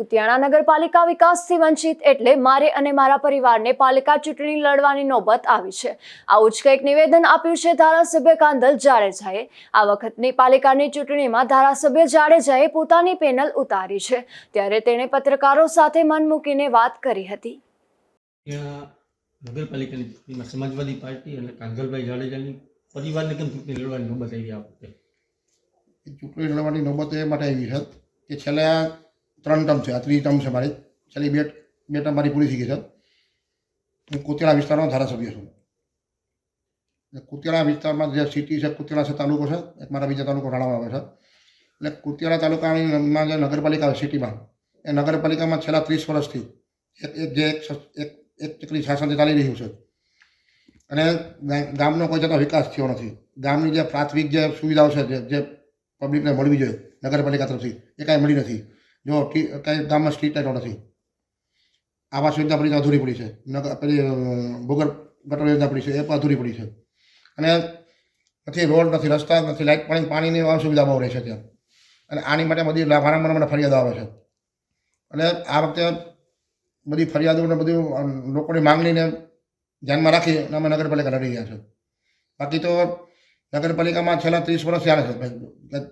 કુતિયાણા નગરપાલિકા વિકાસથી વંચિત એટલે મારે અને મારા પરિવારને પાલિકા ચૂંટણી લડવાની નોબત આવી છે. આવું જ કંઈક નિવેદન આપ્યું છે ધારાસભ્ય કાંદલ જાડેજાએ. આ વખતની પાલિકાની ચૂંટણીમાં ધારાસભ્ય જાડેજાએ પોતાની પેનલ ઉતારી છે. ત્યારે તેણે પત્રકારો સાથે મન મૂકીને વાત કરી હતી. નગરપાલિકાની ચૂંટણીમાં સમાજવાદી પાર્ટી અને કાંધલભાઈ જાડેજાની પરિવારને કેમ ચૂંટણી લડવાની નોબત આવી આ વખતે? ચૂંટણી લડવાની નોબત એ માટે આવી છે કે છેલ્લા ત્રણ ટર્મ છે. આ ત્રીજી ટર્મ છે મારી. છેલ્લી બે બે ટર્મ મારી પૂરી થઈ ગઈ છે. હું કુતિયાણા વિસ્તારનો ધારાસભ્ય છું. કુતિયાણા વિસ્તારમાં જે સિટી છે, કુતિયાળા છે તાલુકો છે, એક મારા બીજા તાલુકો રાણામાં આવે છે. એટલે કુતિયાણા તાલુકામાં જે નગરપાલિકા સિટીમાં એ નગરપાલિકામાં છેલ્લા ત્રીસ વર્ષથી એક એક જે એક એક ચકલી શાસન ચાલી રહ્યું છે. અને ગામનો કોઈ જતો વિકાસ થયો નથી. ગામની જે પ્રાથમિક જે સુવિધાઓ છે, જે જે પબ્લિકને મળવી જોઈએ નગરપાલિકા તરફથી, એ કાંઈ મળી નથી. જો કઈ ગામમાં સ્ટ્રીટ લાઇટો નથી આવાસ યોજના પડી અધૂરી પડી છે. પેલી ભૂગર્ભ ગટર યોજના પડી છે, એ પણ અધૂરી પડી છે. અને નથી, રોડ નથી, રસ્તા નથી લાઇટ પાણી, પાણીની અસુવિધા બહુ રહે છે ત્યાં. અને આની માટે બધી વારંવાર મને ફરિયાદો આવે છે. અને આ વખતે બધી ફરિયાદોને બધું લોકોની માંગણીને ધ્યાનમાં રાખી અને અમે નગરપાલિકા લડી રહ્યા છે. બાકી તો નગરપાલિકામાં છેલ્લા ત્રીસ વર્ષથી આવે છે.